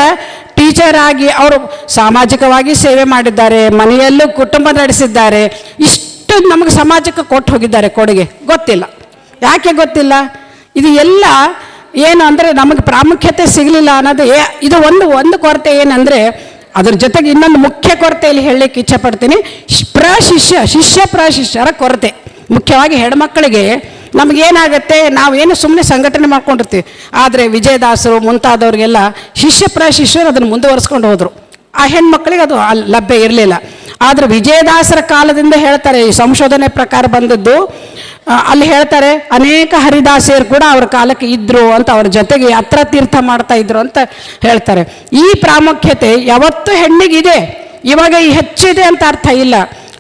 ಟೀಚರ್ ಆಗಿ ಅವರು ಸಾಮಾಜಿಕವಾಗಿ ಸೇವೆ ಮಾಡಿದ್ದಾರೆ, ಮನೆಯಲ್ಲೂ ಕುಟುಂಬ ನಡೆಸಿದ್ದಾರೆ. ಇಷ್ಟು ನಮಗೆ ಸಮಾಜಕ್ಕೆ ಕೊಟ್ಟು ಹೋಗಿದ್ದಾರೆ ಕೊಡುಗೆ. ಗೊತ್ತಿಲ್ಲ. ಯಾಕೆ ಗೊತ್ತಿಲ್ಲ? ಇದು ಎಲ್ಲ ಏನು ಅಂದರೆ ನಮಗೆ ಪ್ರಾಮುಖ್ಯತೆ ಸಿಗಲಿಲ್ಲ ಅನ್ನೋದು ಇದು ಒಂದು ಒಂದು ಕೊರತೆ ಏನಂದರೆ ಅದ್ರ ಜೊತೆಗೆ ಇನ್ನೊಂದು ಮುಖ್ಯ ಕೊರತೆ ಇಲ್ಲಿ ಹೇಳಲಿಕ್ಕೆ ಇಚ್ಛಪಡ್ತೀನಿ. ಪ್ರಶಿಷ್ಯ ಶಿಷ್ಯ ಪ್ರಶಿಷ್ಯರ ಕೊರತೆ. ಮುಖ್ಯವಾಗಿ ಹೆಣ್ಮಕ್ಳಿಗೆ ನಮಗೇನಾಗತ್ತೆ, ನಾವೇನು ಸುಮ್ಮನೆ ಸಂಘಟನೆ ಮಾಡ್ಕೊಂಡಿರ್ತೀವಿ. ಆದರೆ ವಿಜಯದಾಸರು, ಮುಂತಾದವ್ರಿಗೆಲ್ಲ ಶಿಷ್ಯ ಪ್ರಶಿಷ್ಯರು ಅದನ್ನು ಮುಂದುವರಿಸ್ಕೊಂಡು ಹೋದರು. ಆ ಹೆಣ್ಮಕ್ಳಿಗೆ ಅದು ಲಭ್ಯ ಇರಲಿಲ್ಲ. ಆದರೆ ವಿಜಯದಾಸರ ಕಾಲದಿಂದ ಹೇಳ್ತಾರೆ, ಈ ಸಂಶೋಧನೆ ಪ್ರಕಾರ ಬಂದದ್ದು ಅಲ್ಲಿ ಹೇಳ್ತಾರೆ, ಅನೇಕ ಹರಿದಾಸಿಯರು ಕೂಡ ಅವ್ರ ಕಾಲಕ್ಕೆ ಇದ್ರು ಅಂತ ಅವ್ರ ಜೊತೆಗೆ ಹತ್ರ ತೀರ್ಥ ಮಾಡ್ತಾ ಇದ್ರು ಅಂತ ಹೇಳ್ತಾರೆ. ಈ ಪ್ರಾಮುಖ್ಯತೆ ಯಾವತ್ತೂ ಹೆಣ್ಣಿಗಿದೆ, ಇವಾಗ ಈ ಹೆಚ್ಚಿದೆ ಅಂತ ಅರ್ಥ ಇಲ್ಲ.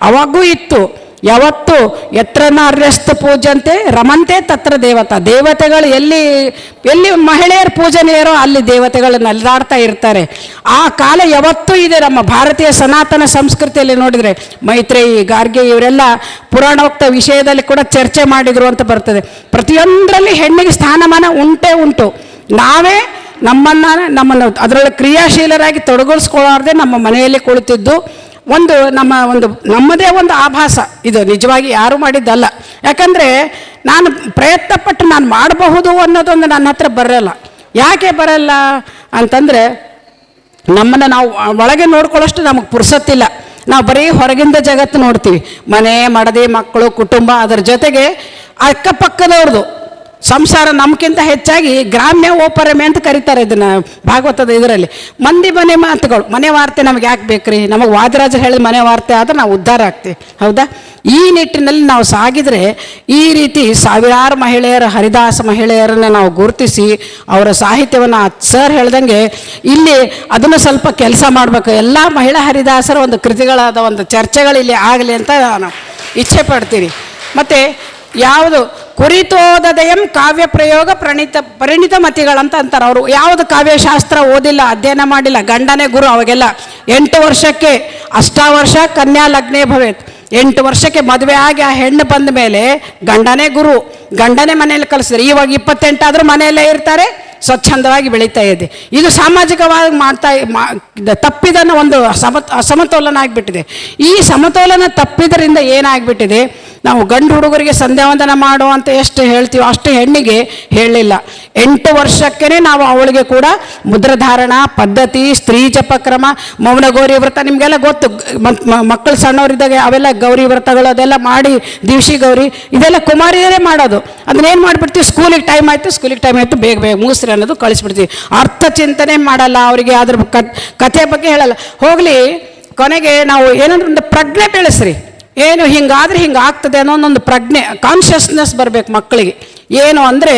ಅವಾಗೂ ಇತ್ತು. ಯಾವತ್ತು ಎತ್ರನ ನಾರ್ಯಸ್ತು ಪೂಜಂತೆ ರಮಂತೆ ತತ್ರ ದೇವತಾ. ದೇವತೆಗಳು ಎಲ್ಲಿ ಎಲ್ಲಿ ಮಹಿಳೆಯರ ಪೂಜನೆಯರೋ ಅಲ್ಲಿ ದೇವತೆಗಳು ನಲಿದಾಡ್ತಾ ಇರ್ತಾರೆ. ಆ ಕಾಲ ಯಾವತ್ತೂ ಇದೆ ನಮ್ಮ ಭಾರತೀಯ ಸನಾತನ ಸಂಸ್ಕೃತಿಯಲ್ಲಿ ನೋಡಿದರೆ. ಮೈತ್ರೇಯಿ, ಗಾರ್ಗೆ ಇವರೆಲ್ಲ ಪುರಾಣೋಕ್ತ ವಿಷಯದಲ್ಲಿ ಕೂಡ ಚರ್ಚೆ ಮಾಡಿದರು ಅಂತ ಬರ್ತದೆ. ಪ್ರತಿಯೊಂದರಲ್ಲಿ ಹೆಣ್ಣಿಗೆ ಸ್ಥಾನಮಾನ ಉಂಟೇ ಉಂಟು. ನಾವೇ ನಮ್ಮನ್ನು ನಮ್ಮನ್ನು ಅದರಲ್ಲಿ ಕ್ರಿಯಾಶೀಲರಾಗಿ ತೊಡಗಿಸ್ಕೊಳ್ಳಾರ್ದೆ ನಮ್ಮ ಮನೆಯಲ್ಲಿ ಕುಳಿತಿದ್ದು. ಒಂದು ನಮ್ಮ ಒಂದು, ನಮ್ಮದೇ ಒಂದು ಆಭಾಸ. ಇದು ನಿಜವಾಗಿ ಯಾರು ಮಾಡಿದ್ದಲ್ಲ. ಯಾಕಂದರೆ ನಾನು ಪ್ರಯತ್ನಪಟ್ಟು ನಾನು ಮಾಡಬಹುದು ಅನ್ನೋದೊಂದು ನನ್ನ ಹತ್ರ ಬರಲ್ಲ. ಯಾಕೆ ಬರಲ್ಲ ಅಂತಂದರೆ ನಮ್ಮನ್ನು ನಾವು ಒಳಗೆ ನೋಡ್ಕೊಳ್ಳೋಷ್ಟು ನಮಗೆ ಪುರ್ಸತ್ತಿಲ್ಲ. ನಾವು ಬರೀ ಹೊರಗಿಂದ ಜಗತ್ತು ನೋಡ್ತೀವಿ. ಮನೆ, ಮಡದಿ, ಮಕ್ಕಳು, ಕುಟುಂಬ, ಅದರ ಜೊತೆಗೆ ಅಕ್ಕಪಕ್ಕದವ್ರದ್ದು ಸಂಸಾರ ನಮಗಿಂತ ಹೆಚ್ಚಾಗಿ ಗ್ರಾಮ್ಯ ಓಪರಮೆ ಅಂತ ಕರೀತಾರೆ ಇದನ್ನ ಭಾಗವತದ ಇದರಲ್ಲಿ. ಮಂದಿ ಮನೆ ಮಾತುಗಳು, ಮನೆ ವಾರ್ತೆ ನಮಗೆ ಯಾಕೆ ಬೇಕ್ರಿ? ನಮಗೆ ವಾದರಾಜ ಹೇಳಿದ ಮನೆ ವಾರ್ತೆ ಆದ್ರೆ ನಾವು ಉದ್ಧಾರ ಆಗ್ತೀವಿ, ಹೌದಾ? ಈ ನಿಟ್ಟಿನಲ್ಲಿ ನಾವು ಸಾಗಿದರೆ ಈ ರೀತಿ ಸಾವಿರಾರು ಮಹಿಳೆಯರ, ಹರಿದಾಸ ಮಹಿಳೆಯರನ್ನು ನಾವು ಗುರುತಿಸಿ ಅವರ ಸಾಹಿತ್ಯವನ್ನು ಸರ್ ಹೇಳ್ದಂಗೆ ಇಲ್ಲಿ ಅದನ್ನು ಸ್ವಲ್ಪ ಕೆಲಸ ಮಾಡಬೇಕು. ಎಲ್ಲ ಮಹಿಳಾ ಹರಿದಾಸರ ಒಂದು ಕೃತಿಗಳಾದ ಒಂದು ಚರ್ಚೆಗಳು ಇಲ್ಲಿ ಆಗಲಿ ಅಂತ ನಾನು ಇಚ್ಛೆ ಪಡ್ತೀನಿ ಮತ್ತು ಯಾವುದು ಕುರಿತೋದಯಂ ಕಾವ್ಯ ಪ್ರಯೋಗ ಪ್ರಣಿತ ಪರಿಣಿತ ಮತಿಗಳಂತ ಅಂತಾರೆ ಅವರು. ಯಾವುದು ಕಾವ್ಯಶಾಸ್ತ್ರ ಓದಿಲ್ಲ, ಅಧ್ಯಯನ ಮಾಡಿಲ್ಲ, ಗಂಡನೇ ಗುರು ಅವಾಗೆಲ್ಲ ಎಂಟು ವರ್ಷಕ್ಕೆ ಅಷ್ಟಾವರ್ಷ ಕನ್ಯಾ ಲಗ್ನೇ ಭವೇತ್. ಎಂಟು ವರ್ಷಕ್ಕೆ ಮದುವೆ ಆಗಿ ಆ ಹೆಣ್ಣು ಬಂದ ಮೇಲೆ ಗಂಡನೇ ಗುರು, ಗಂಡನೇ ಮನೆಯಲ್ಲಿ ಕಲಿಸಿದ್ರೆ, ಇವಾಗ ಇಪ್ಪತ್ತೆಂಟಾದರೂ ಮನೆಯಲ್ಲೇ ಇರ್ತಾರೆ, ಸ್ವಚ್ಛಂದವಾಗಿ ಬೆಳೀತಾ ಇದೆ. ಇದು ಸಾಮಾಜಿಕವಾಗಿ ಮಾಡ್ತಾ ಮಾ- ತಪ್ಪಿದನ್ನು ಒಂದು ಸಮ ಅಸಮತೋಲನ ಆಗಿಬಿಟ್ಟಿದೆ. ಈ ಸಮತೋಲನ ತಪ್ಪಿದ್ರಿಂದ ಏನಾಗ್ಬಿಟ್ಟಿದೆ? ನಾವು ಗಂಡು ಹುಡುಗರಿಗೆ ಸಂಧ್ಯಾವಂದನ ಮಾಡು ಅಂತ ಎಷ್ಟು ಹೇಳ್ತೀವೋ ಅಷ್ಟು ಹೆಣ್ಣಿಗೆ ಹೇಳಲಿಲ್ಲ. ಎಂಟು ವರ್ಷಕ್ಕೇ ನಾವು ಅವಳಿಗೆ ಕೂಡ ಮುದ್ರಧಾರಣ ಪದ್ಧತಿ, ಸ್ತ್ರೀ ಜಪಕ್ರಮ ಮೌನ ಗೌರಿ ವ್ರತ ನಿಮಗೆಲ್ಲ ಗೊತ್ತು. ಮಕ್ಕಳು ಸಣ್ಣವರಿದ್ದಾಗ ಅವೆಲ್ಲ ಗೌರಿ ವ್ರತಗಳು ಅದೆಲ್ಲ ಮಾಡಿ, ದಿವ್ಸಿ ಗೌರಿ, ಇದೆಲ್ಲ ಕುಮಾರಿಯರೇ ಮಾಡೋದು. ಅದನ್ನೇನು ಮಾಡಿಬಿಡ್ತೀವಿ? ಸ್ಕೂಲಿಗೆ ಟೈಮ್ ಆಯಿತು, ಸ್ಕೂಲಿಗೆ ಟೈಮ್ ಆಯಿತು, ಬೇಗ ಬೇಗ ಮುಗಿಸ್ರಿ ಅನ್ನೋದು ಕಳಿಸ್ಬಿಡ್ತೀವಿ. ಅರ್ಥ ಚಿಂತನೆ ಮಾಡಲ್ಲ ಅವರಿಗೆ ಅದ್ರ ಕಥೆ ಬಗ್ಗೆ ಹೇಳಲ್ಲ. ಹೋಗಲಿ, ಕೊನೆಗೆ ನಾವು ಏನಂದ್ರೆ ಒಂದು ಪ್ರಜ್ಞೆ ಬೆಳೆಸ್ರಿ. ಏನು ಹಿಂಗಾದ್ರೆ ಹಿಂಗೆ ಆಗ್ತದೆ ಅನ್ನೋ ಒಂದು ಪ್ರಜ್ಞೆ ಕಾನ್ಷಿಯಸ್ನೆಸ್ ಬರಬೇಕು ಮಕ್ಕಳಿಗೆ. ಏನು ಅಂದರೆ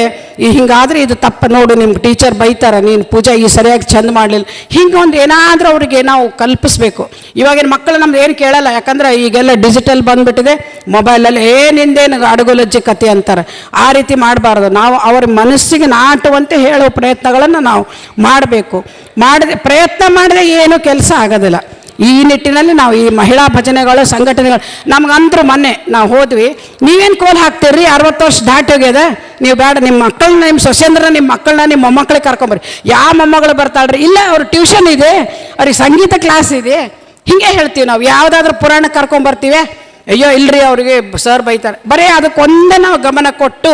ಹಿಂಗಾದ್ರೆ ಇದು ತಪ್ಪು ನೋಡು ನಿಮ್ಗೆ ಟೀಚರ್ ಬೈತಾರೆ, ನೀನು ಪೂಜೆ ಈ ಸರಿಯಾಗಿ ಚಂದ ಮಾಡಲಿಲ್ಲ. ಹಿಂಗೆ ಒಂದು ಏನಾದರೂ ಅವರಿಗೆ ನಾವು ಕಲ್ಪಿಸ್ಬೇಕು. ಇವಾಗಿನ ಮಕ್ಕಳು ನಮ್ದು ಏನು ಕೇಳಲ್ಲ, ಯಾಕಂದ್ರೆ ಈಗೆಲ್ಲ ಡಿಜಿಟಲ್ ಬಂದುಬಿಟ್ಟಿದೆ ಮೊಬೈಲಲ್ಲಿ ಏನಿಂದೇನು ಅಡುಗುಲಜ್ಜಿ ಕತೆ ಅಂತಾರೆ. ಆ ರೀತಿ ಮಾಡಬಾರ್ದು. ನಾವು ಅವ್ರ ಮನಸ್ಸಿಗೆ ನಾಟುವಂತೆ ಹೇಳೋ ಪ್ರಯತ್ನಗಳನ್ನು ನಾವು ಮಾಡಬೇಕು. ಮಾಡಿದೆ ಪ್ರಯತ್ನ ಮಾಡಿದ್ರೆ ಏನೂ ಕೆಲಸ ಆಗೋದಿಲ್ಲ. ಈ ನಿಟ್ಟಿನಲ್ಲಿ ನಾವು ಈ ಮಹಿಳಾ ಭಜನೆಗಳು, ಸಂಘಟನೆಗಳು ನಮ್ಗಂತರೂ ಮೊನ್ನೆ ನಾವು ಹೋದ್ವಿ. ನೀವೇನು ಕೋಲ್ ಹಾಕ್ತೀರಿ? ಅರವತ್ತು ವರ್ಷ ದಾಟಿ ಹೋಗ್ಯದ ನೀವು ಬೇಡ, ನಿಮ್ಮ ಮಕ್ಕಳನ್ನ, ನಿಮ್ಮ ಸೊಸೆಂದ್ರ ನಿಮ್ಮ ಮಕ್ಕಳನ್ನ, ನಿಮ್ಮ ಮೊಮ್ಮಕ್ಕಳಿಗೆ ಕರ್ಕೊಂಬರಿ ಯಾವ ಮೊಮ್ಮಗಳು ಬರ್ತಾಳ್ರಿ? ಇಲ್ಲ, ಅವ್ರ ಟ್ಯೂಷನ್ ಇದೆ. ಅವ್ರಿಗೆ ಸಂಗೀತ ಕ್ಲಾಸ್ ಇದೆ. ಹಿಂಗೆ ಹೇಳ್ತೀವಿ ನಾವು. ಯಾವುದಾದ್ರೂ ಪುರಾಣ ಕರ್ಕೊಂಬರ್ತೀವಿ. ಅಯ್ಯೋ, ಇಲ್ರಿ ಅವರಿಗೆ ಸರ್ ಬೈತಾರೆ. ಬರೀ ಅದಕ್ಕೊಂದೇ ನಾವು ಗಮನ ಕೊಟ್ಟು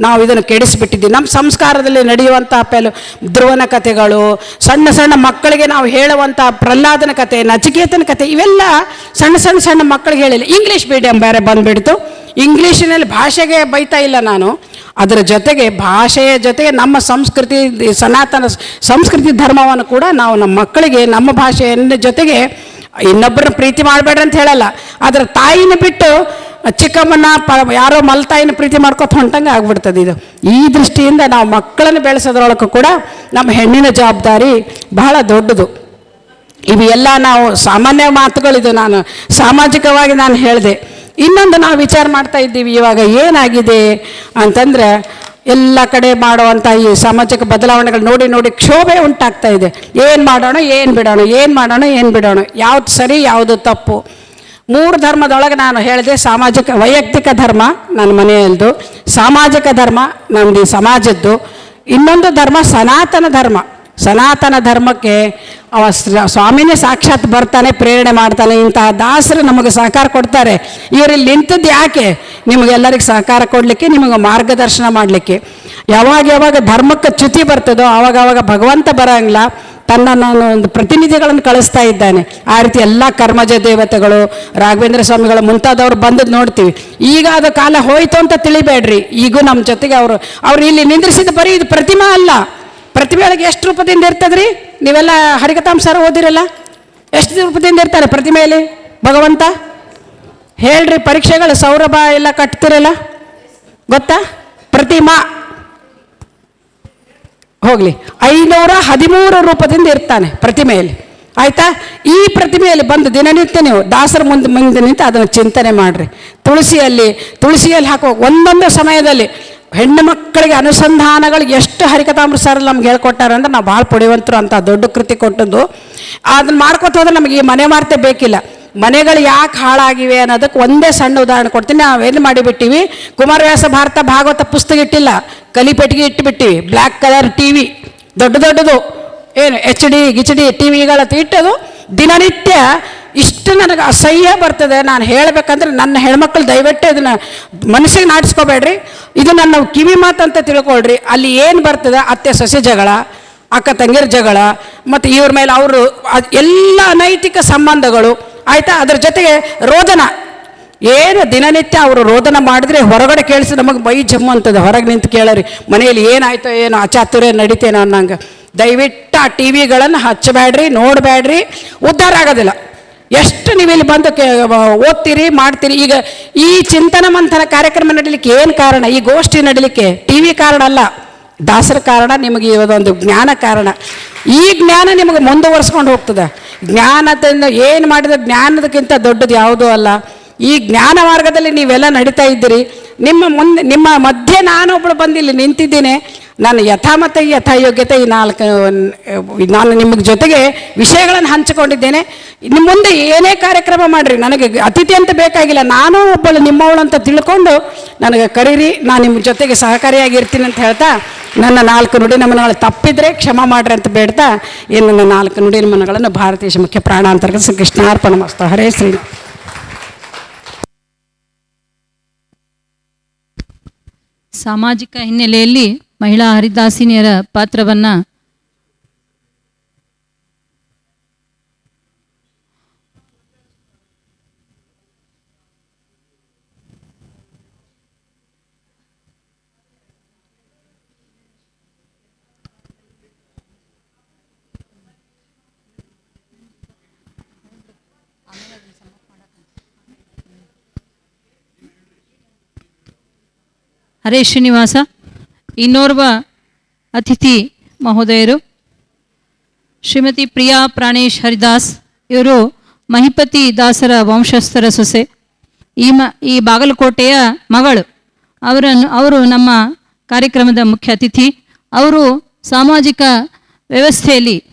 ನಾವು ಇದನ್ನು ಕೆಡಿಸ್ಬಿಟ್ಟಿದ್ದೀವಿ. ನಮ್ಮ ಸಂಸ್ಕಾರದಲ್ಲಿ ನಡೆಯುವಂಥ ಪೆಲು, ಧ್ರುವನ ಕಥೆಗಳು, ಸಣ್ಣ ಸಣ್ಣ ಮಕ್ಕಳಿಗೆ ನಾವು ಹೇಳುವಂಥ ಪ್ರಹ್ಲಾದನ ಕತೆ ನಚಿಕೇತನ ಕತೆ ಇವೆಲ್ಲ ಸಣ್ಣ ಸಣ್ಣ ಸಣ್ಣ ಮಕ್ಕಳಿಗೆ ಹೇಳಿಲ್ಲ. ಇಂಗ್ಲೀಷ್ ಮೀಡಿಯಂ ಬೇರೆ ಬಂದುಬಿಡ್ತು. ಇಂಗ್ಲೀಷಿನಲ್ಲಿ ಭಾಷೆಗೆ ಬೈತಾ ಇಲ್ಲ ನಾನು. ಅದರ ಜೊತೆಗೆ ಭಾಷೆಯ ಜೊತೆಗೆ ನಮ್ಮ ಸಂಸ್ಕೃತಿ, ಸನಾತನ ಸಂಸ್ಕೃತಿ ಧರ್ಮವನ್ನು ಕೂಡ ನಾವು ನಮ್ಮ ಮಕ್ಕಳಿಗೆ, ನಮ್ಮ ಭಾಷೆಯನ್ನ ಜೊತೆಗೆ ಇನ್ನೊಬ್ಬರನ್ನ ಪ್ರೀತಿ ಮಾಡಬೇಡ್ರಿ ಅಂತ ಹೇಳಲ್ಲ. ಆದ್ರೆ ತಾಯಿನ ಬಿಟ್ಟು ಚಿಕ್ಕಮ್ಮನ ಪ ಯಾರೋ ಮಲ್ತಾಯಿನ ಪ್ರೀತಿ ಮಾಡ್ಕೊತ ಹೊಂಟಂಗೆ ಆಗ್ಬಿಡ್ತದೆ ಇದು. ಈ ದೃಷ್ಟಿಯಿಂದ ನಾವು ಮಕ್ಕಳನ್ನು ಬೆಳೆಸೋದ್ರೊಳಗೂ ಕೂಡ ನಮ್ಮ ಹೆಣ್ಣಿನ ಜವಾಬ್ದಾರಿ ಬಹಳ ದೊಡ್ಡದು. ಇವೆಲ್ಲ ನಾವು ಸಾಮಾನ್ಯ ಮಾತುಗಳಿದು ನಾನು ಸಾಮಾಜಿಕವಾಗಿ ನಾನು ಹೇಳಿದೆ. ಇನ್ನೊಂದು ನಾವು ವಿಚಾರ ಮಾಡ್ತಾ ಇದ್ದೀವಿ, ಇವಾಗ ಏನಾಗಿದೆ ಅಂತಂದ್ರೆ ಎಲ್ಲ ಕಡೆ ಮಾಡುವಂಥ ಈ ಸಾಮಾಜಿಕ ಬದಲಾವಣೆಗಳು ನೋಡಿ ನೋಡಿ ಕ್ಷೋಭೆ ಉಂಟಾಗ್ತಾ ಇದೆ. ಏನು ಮಾಡೋಣ, ಏನು ಬಿಡೋಣ, ಏನು ಮಾಡೋಣ, ಏನು ಬಿಡೋಣ, ಯಾವ್ದು ಸರಿ, ಯಾವುದು ತಪ್ಪು. ಮೂರು ಧರ್ಮದೊಳಗೆ ನಾನು ಹೇಳಿದೆ, ಸಾಮಾಜಿಕ, ವೈಯಕ್ತಿಕ ಧರ್ಮ ನನ್ನ ಮನೆಯಲ್ದು, ಸಾಮಾಜಿಕ ಧರ್ಮ ನಮ್ಮದು ಸಮಾಜದ್ದು, ಇನ್ನೊಂದು ಧರ್ಮ ಸನಾತನ ಧರ್ಮ. ಸನಾತನ ಧರ್ಮಕ್ಕೆ ಅವ ಸ್ವಾಮಿನೇ ಸಾಕ್ಷಾತ್ ಬರ್ತಾನೆ, ಪ್ರೇರಣೆ ಮಾಡ್ತಾನೆ, ಇಂತಹ ದಾಸರು ನಮಗೆ ಸಹಕಾರ ಕೊಡ್ತಾರೆ. ಇವರಲ್ಲಿ ನಿಂತದ್ದು ಯಾಕೆ? ನಿಮಗೆಲ್ಲರಿಗೆ ಸಹಕಾರ ಕೊಡಲಿಕ್ಕೆ, ನಿಮಗೆ ಮಾರ್ಗದರ್ಶನ ಮಾಡಲಿಕ್ಕೆ. ಯಾವಾಗ ಯಾವಾಗ ಧರ್ಮಕ್ಕೆ ಚ್ಯುತಿ ಬರ್ತದೋ ಆವಾಗ ಆವಾಗ ಭಗವಂತ ಬರೋಂಗಿಲ್ಲ ತನ್ನ ನಾನು ಒಂದು ಪ್ರತಿನಿಧಿಗಳನ್ನು ಕಳಿಸ್ತಾ ಇದ್ದಾನೆ. ಆ ರೀತಿ ಎಲ್ಲ ಕರ್ಮಜ ದೇವತೆಗಳು, ರಾಘವೇಂದ್ರ ಸ್ವಾಮಿಗಳು ಮುಂತಾದವ್ರು ಬಂದದ್ದು ನೋಡ್ತೀವಿ. ಈಗ ಅದು ಕಾಲ ಹೋಯ್ತು ಅಂತ ತಿಳಿಬೇಡ್ರಿ. ಈಗೂ ನಮ್ಮ ಜೊತೆಗೆ ಅವರು, ಅವ್ರು ಇಲ್ಲಿ ನಿಂದ್ರಿಸಿದ ಬರೀ ಇದು ಪ್ರತಿಮಾ ಅಲ್ಲ. ಪ್ರತಿಮೆ ಒಳಗೆ ಎಷ್ಟು ರೂಪದಿಂದ ಇರ್ತದ್ರಿ? ನೀವೆಲ್ಲ ಹರಿಕತಾಂಸಾರ ಓದಿರಲ್ಲ? ಎಷ್ಟು ರೂಪದಿಂದ ಇರ್ತಾರೆ ಪ್ರತಿಮೆಯಲ್ಲಿ ಭಗವಂತ? ಹೇಳ್ರಿ, ಪರೀಕ್ಷೆಗಳು ಸೌರಭ ಎಲ್ಲ ಕಟ್ತಿರಲ್ಲ? ಗೊತ್ತಾ? ಪ್ರತಿಮಾ. ಹೋಗ್ಲಿ. ಐನೂರ ಹದಿಮೂರು ರೂಪದಿಂದ ಇರ್ತಾನೆ ಪ್ರತಿಮೆಯಲ್ಲಿ ಆಯ್ತಾ? ಈ ಪ್ರತಿಮೆಯಲ್ಲಿ ಬಂದು ದಿನನಿತ್ಯ ನೀವು ದಾಸರ ಮುಂದೆ ಮುಂದೆ ನಿಂತು ಅದನ್ನು ಚಿಂತನೆ ಮಾಡಿರಿ. ತುಳಸಿಯಲ್ಲಿ ತುಳಸಿಯಲ್ಲಿ ಹಾಕುವ ಒಂದೊಂದು ಸಮಯದಲ್ಲಿ ಹೆಣ್ಣು ಮಕ್ಕಳಿಗೆ ಅನುಸಂಧಾನಗಳು ಎಷ್ಟು ಹರಿಕಥಾಮೃತ ಸರ್ ನಮ್ಗೆ ಹೇಳ್ಕೊಟ್ಟಾರೆ ಅಂದ್ರೆ ನಾವು ಭಾಳ ಪುಡಿವಂತರು ಅಂತ ದೊಡ್ಡ ಕೃತಿ ಕೊಟ್ಟದ್ದು. ಅದನ್ನ ಮಾಡ್ಕೊತ ಹೋದ್ರೆ ನಮಗೆ ಈ ಮನೆ ಮಾರ್ತೆ ಬೇಕಿಲ್ಲ. ಮನೆಗಳು ಯಾಕೆ ಹಾಳಾಗಿವೆ ಅನ್ನೋದಕ್ಕೆ ಒಂದೇ ಸಣ್ಣ ಉದಾಹರಣೆ ಕೊಡ್ತೀನಿ. ನಾವೇನು ಮಾಡಿಬಿಟ್ಟಿವಿ? ಕುಮಾರವ್ಯಾಸ ಭಾರತ ಭಾಗವತ ಪುಸ್ತಕ ಇಟ್ಟಿಲ್ಲ. ಕಲಿಪೆಟ್ಟಿಗೆ ಇಟ್ಟುಬಿಟ್ಟಿವಿ ಬ್ಲ್ಯಾಕ್ ಕಲರ್ ಟಿ ವಿ ದೊಡ್ಡ ದೊಡ್ಡದು. ಏನು ಎಚ್ ಡಿ ಗಿಚ್ ಡಿ ಟಿ ವಿಗಳ ಇಟ್ಟದು. ದಿನನಿತ್ಯ ಇಷ್ಟು ನನಗೆ ಅಸಹ್ಯ ಬರ್ತದೆ. ನಾನು ಹೇಳಬೇಕಂದ್ರೆ ನನ್ನ ಹೆಣ್ಮಕ್ಳು ದಯವಿಟ್ಟು ಇದನ್ನು ಮನಸ್ಸಿಗೆ ನಾಟಿಸ್ಕೋಬೇಡ್ರಿ. ಇದು ನನ್ನ ಕಿವಿ ಮಾತಂತ ತಿಳ್ಕೊಳ್ರಿ. ಅಲ್ಲಿ ಏನು ಬರ್ತದೆ? ಅತ್ತೆ ಸಸಿ ಜಗಳ, ಅಕ್ಕ ತಂಗಿರ ಜಗಳ, ಮತ್ತು ಇವ್ರ ಮೇಲೆ ಅವರು ಎಲ್ಲ ಅನೈತಿಕ ಸಂಬಂಧಗಳು, ಆಯಿತಾ? ಅದ್ರ ಜೊತೆಗೆ ರೋದನ. ಏನು ದಿನನಿತ್ಯ ಅವರು ರೋದನ ಮಾಡಿದ್ರೆ ಹೊರಗಡೆ ಕೇಳಿಸಿ ನಮಗೆ ಬೈ ಜಮ್ಮು ಅಂತದೆ. ಹೊರಗೆ ನಿಂತು ಕೇಳರಿ. ಮನೆಯಲ್ಲಿ ಏನಾಯ್ತೋ ಏನು ಅಚಾತುರ್ಯ ನಡೀತೇನೋ ಅನ್ನಂಗೆ. ದಯವಿಟ್ಟು ಆ ಟಿ ವಿಗಳನ್ನು ಹಚ್ಚಬೇಡ್ರಿ, ನೋಡಬೇಡ್ರಿ. ಉದ್ಧಾರ ಆಗೋದಿಲ್ಲ. ಎಷ್ಟು ನೀವಿಲ್ಲಿ ಇಲ್ಲಿ ಬಂದು ಓದ್ತೀರಿ, ಮಾಡ್ತೀರಿ, ಈಗ ಈ ಚಿಂತನ ಮಂಥನ ಕಾರ್ಯಕ್ರಮ ನಡೀಲಿಕ್ಕೆ ಏನು ಕಾರಣ? ಈ ಗೋಷ್ಠಿ ನಡೀಲಿಕ್ಕೆ ಟಿ ವಿ ಕಾರಣ ಅಲ್ಲ. ದಾಸರ ಕಾರಣ, ನಿಮಗೆ ಇದೊಂದು ಜ್ಞಾನ ಕಾರಣ. ಈ ಜ್ಞಾನ ನಿಮಗೆ ಮುಂದುವರ್ಸ್ಕೊಂಡು ಹೋಗ್ತದೆ. ಜ್ಞಾನದಿಂದ ಏನು ಮಾಡಿದ ಜ್ಞಾನದಕ್ಕಿಂತ ದೊಡ್ಡದು ಯಾವುದೂ ಅಲ್ಲ. ಈ ಜ್ಞಾನ ಮಾರ್ಗದಲ್ಲಿ ನೀವೆಲ್ಲ ನಡೀತಾ ಇದ್ದೀರಿ. ನಿಮ್ಮ ಮುಂದೆ, ನಿಮ್ಮ ಮಧ್ಯೆ ನಾನೊಬ್ಬಳು ಬಂದಿಲ್ಲಿ ನಿಂತಿದ್ದೇನೆ. ನಾನು ಯಥಾಮತ ಯಥಾಯೋಗ್ಯತೆ ಈ ನಾಲ್ಕು, ನಾನು ನಿಮ್ಮ ಜೊತೆಗೆ ವಿಷಯಗಳನ್ನು ಹಂಚಿಕೊಂಡಿದ್ದೇನೆ. ನಿಮ್ಮ ಮುಂದೆ ಏನೇ ಕಾರ್ಯಕ್ರಮ ಮಾಡಿರಿ, ನನಗೆ ಅತಿಥಿ ಅಂತ ಬೇಕಾಗಿಲ್ಲ. ನಾನು ಒಬ್ಬಳು ನಿಮ್ಮವಳು ಅಂತ ತಿಳ್ಕೊಂಡು ನನಗೆ ಕರೀರಿ, ನಾನು ನಿಮ್ಮ ಜೊತೆಗೆ ಸಹಕಾರಿಯಾಗಿರ್ತೀನಿ ಅಂತ ಹೇಳ್ತಾ, ನನ್ನ ನಾಲ್ಕು ನುಡಿ ನಮನಗಳು ತಪ್ಪಿದ್ರೆ ಕ್ಷಮ ಮಾಡ್ರಿ ಅಂತ ಬೇಡ್ತಾ ಏನು ನನ್ನ ನಾಲ್ಕು ನುಡಿ ನಮನಗಳನ್ನು ಭಾರತೀಯ ಮುಖ್ಯ ಪ್ರಾಣಾಂತರ್ಗತ ಶ್ರೀ ಕೃಷ್ಣಾರ್ಪಣ ಮಸ್ತ ಹರೇ ಶ್ರೀ
ಸಾಮಾಜಿಕ ಹಿನ್ನೆಲೆಯಲ್ಲಿ ಮಹಿಳಾ ಹರಿದಾಸಿನಿಯರ ಪಾತ್ರವನ್ನು ಹರೇ ಶ್ರೀನಿವಾಸ. ಇನ್ನೋರ್ವ ಅತಿಥಿ ಮಹೋದಯರು, ಶ್ರೀಮತಿ ಪ್ರಿಯಾ ಪ್ರಾಣೇಶ್ ಹರಿದಾಸ್ ಇವರು ಮಹಿಪತಿ ದಾಸರ ವಂಶಸ್ಥರ ಸೊಸೆ. ಈ ಮ, ಈ ಬಾಗಲಕೋಟೆಯ ಮಗಳು. ಅವರನ್ನು, ಅವರು ನಮ್ಮ ಕಾರ್ಯಕ್ರಮದ ಮುಖ್ಯ ಅತಿಥಿ. ಅವರು ಸಾಮಾಜಿಕ ವ್ಯವಸ್ಥೆಯಲ್ಲಿ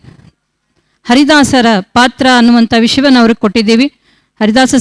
ಹರಿದಾಸರ ಪಾತ್ರ ಅನ್ನುವಂಥ ವಿಷಯವನ್ನು ಅವ್ರಿಗೆ ಕೊಟ್ಟಿದ್ದೀವಿ. ಹರಿದಾಸ